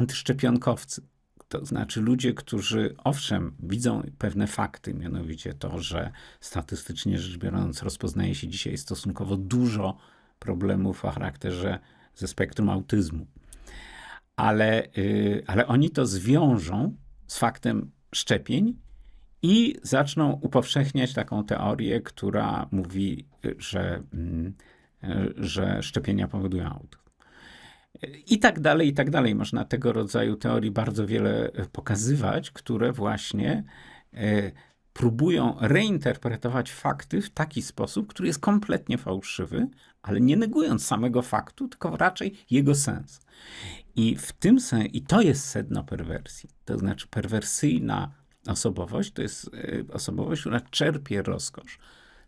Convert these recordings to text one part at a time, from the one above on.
antyszczepionkowcy. To znaczy ludzie, którzy owszem, widzą pewne fakty, mianowicie to, że statystycznie rzecz biorąc rozpoznaje się dzisiaj stosunkowo dużo problemów o charakterze ze spektrum autyzmu. Ale, y, ale oni to zwiążą z faktem szczepień i zaczną upowszechniać taką teorię, która mówi, y, że, mm, y, że szczepienia powodują autyzm. I tak dalej, i tak dalej. Można tego rodzaju teorii bardzo wiele e, pokazywać, które właśnie e, próbują reinterpretować fakty w taki sposób, który jest kompletnie fałszywy, ale nie negując samego faktu, tylko raczej jego sens. I w tym sen, i to jest sedno perwersji. To znaczy perwersyjna osobowość to jest e, osobowość, która czerpie rozkosz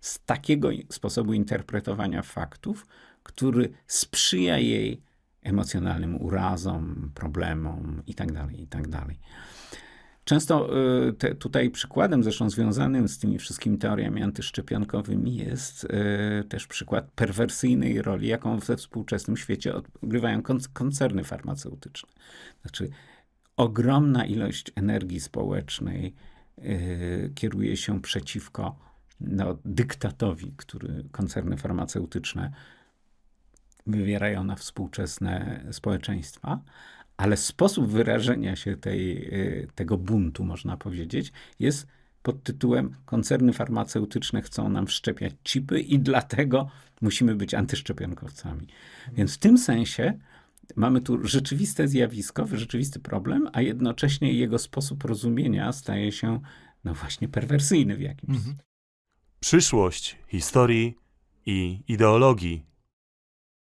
z takiego sposobu interpretowania faktów, który sprzyja jej emocjonalnym urazom, problemom itd. itd. Często y, te, tutaj przykładem, zresztą związanym z tymi wszystkimi teoriami antyszczepionkowymi, jest y, też przykład perwersyjnej roli, jaką we współczesnym świecie odgrywają koncerny farmaceutyczne. Znaczy, ogromna ilość energii społecznej y, kieruje się przeciwko no, dyktatowi, który koncerny farmaceutyczne wywierają na współczesne społeczeństwa, ale sposób wyrażenia się tej, y, tego buntu, można powiedzieć, jest pod tytułem koncerny farmaceutyczne chcą nam wszczepiać chipy i dlatego musimy być antyszczepionkowcami. Więc w tym sensie mamy tu rzeczywiste zjawisko, rzeczywisty problem, a jednocześnie jego sposób rozumienia staje się no właśnie perwersyjny w jakimś. Przyszłość historii i ideologii